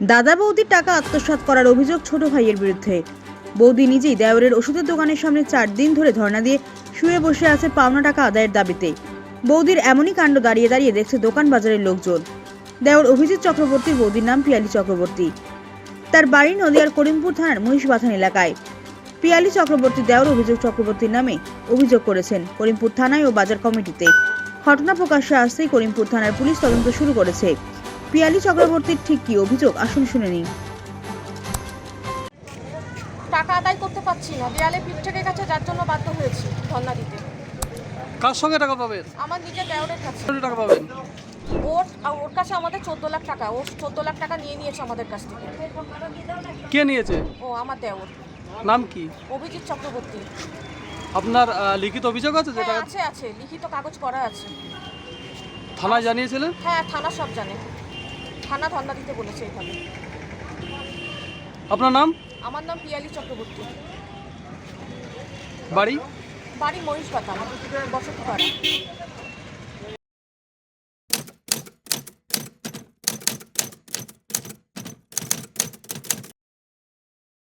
দাদা বৌদির টাকা আত্মসাৎ করার অভিযোগ ছোট ভাইয়ের বিরুদ্ধে। বৌদি নিজেই দেওরের ওষুধের দোকানের সামনে চার দিন ধরে ধর্ণা দিয়ে শুয়ে বসে আছে পাওনা টাকা আদায়ের দাবিতে। বৌদির এমনই কাণ্ড দাঁড়িয়ে দাঁড়িয়ে দেখছে দোকান বাজারের লোকজন। দেওর অভিজিৎ চক্রবর্তীর বৌদির নাম পিয়ালি চক্রবর্তী। তার বাড়ি নদিয়ার করিমপুর থানার মহিষবাথান এলাকায়। পিয়ালি চক্রবর্তী দেওর অভিযোগ চক্রবর্তীর নামে অভিযোগ করেছেন করিমপুর থানায় ও বাজার কমিটিতে। ঘটনা প্রকাশ্যে আসতেই করিমপুর থানার পুলিশ তদন্ত শুরু করেছে। পিয়ালি চক্রবর্তীর ঠিক কি অভিযোগ? আসুন শুনে নিন টাকা আদায় করতে পারছি না। দেয়ালে পিঠ থেকে গেছে যার জন্য বাধ্য হয়েছি ধর্ণা দিতে। কার সঙ্গে টাকা পাবেন? আমার নিজের দেওরের কাছে। কত টাকা পাবেন? ওর আর ওর কাছে আমাদের চোদ্দ লাখ টাকা। ও চোদ্দ লাখ টাকা নিয়ে নিয়েছে আমাদের কাছ থেকে। কে নিয়েছে? ও আমার দেওর। নাম কি? অভিজিৎ চক্রবর্তী। আপনার আহ, লিখিত অভিযোগ আছে যে হ্যাঁ আছে আছে। লিখিত কাগজ করা আছে। থানায় জানিয়েছিলেন? হ্যাঁ থানা সব জানে। থানা ঠান্ডা দিতে বলেছে এখানে। আপনার নাম? আমার নাম পিয়ালি চক্রবর্তী। বাড়ি? বাড়ি মহিষ পাতা বসতি পাড়া